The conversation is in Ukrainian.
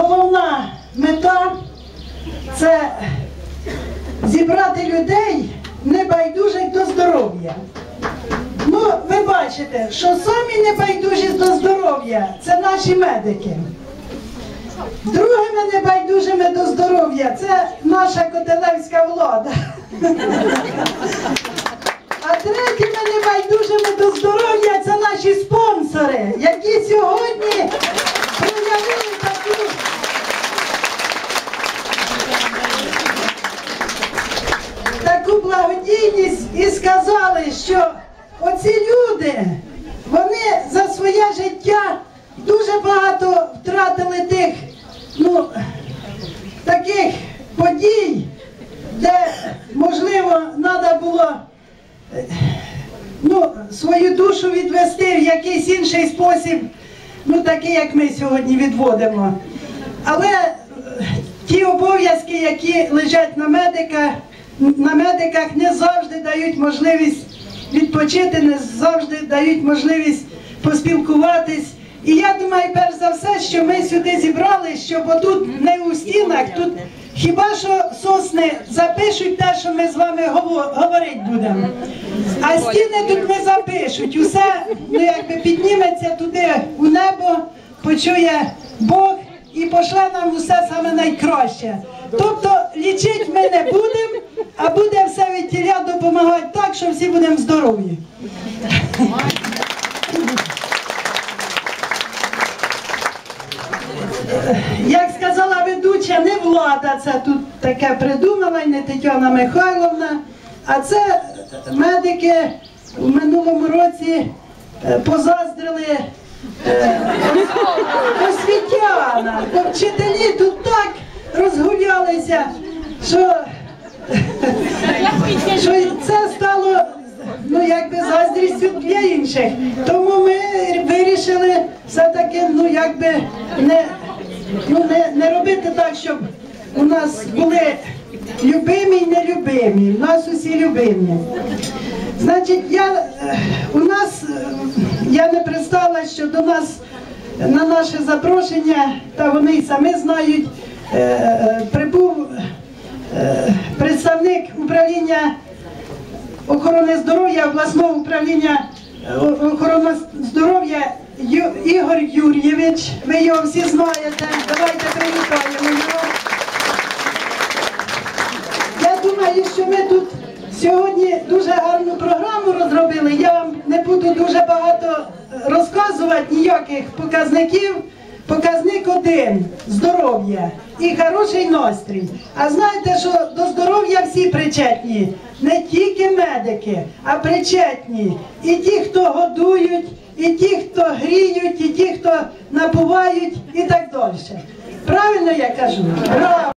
головна мета це зібрати людей небайдужих до здоров'я. Ну, ви бачите, що самі небайдужі до здоров'я це наші медики. Другими небайдужими до здоров'я це наша котелевська влада. А третіми небайдужими до здоров'я це наші спонсори, які сьогодні проявили таку таку благодійність і сказали, що оці люди, вони за своє життя дуже багато втратили тих, ну, таких подій, де, можливо, треба було ну, свою душу відвести в якийсь інший спосіб, ну такий, як ми сьогодні відводимо. Але е, ті обов'язки, які лежать на медиках, на медиках не завжди дають можливість відпочити, не завжди дають можливість поспілкуватись. І я думаю, перш за все, що ми сюди зібрали, щоб отут не у стінах, тут хіба що сосни запишуть те, що ми з вами говорити будемо. А стіни тут не запишуть. Усе ну, якби підніметься туди у небо, почує Бог і пошле нам усе саме найкраще. Тобто лічити ми не будемо, а буде все від тіля допомагати так, що всі будемо здорові. Як сказала ведуча, не влада це тут таке придумала, не Тетяна Михайловна, а це медики в минулому році е, позаздрили е, освітяна, вчителі тут так розгулялися, що, що це стало ну, якби заздрістю для інших. Тому ми вирішили все-таки ну, не, ну, не, не робити так, щоб у нас були любимі і нелюбимі. У нас усі любимі. Значить, я, у нас, я не представила, що до нас на наше запрошення, та вони й самі знають, е, е, прибув представник управління охорони здоров'я обласного управління е, охорони здоров'я Ігор Юрійович. Ви його всі знаєте. Давайте привітаємо його. Я думаю, що ми тут сьогодні дуже гарну програму розробили. Я вам не буду дуже багато розказувати ніяких показників. Показник один здоров'я і хороший настрій. А знаєте, що до здоров'я всі причетні, не тільки медики, а причетні. І ті, хто годують, і ті, хто гріють, і ті, хто напувають, і так далі. Правильно я кажу?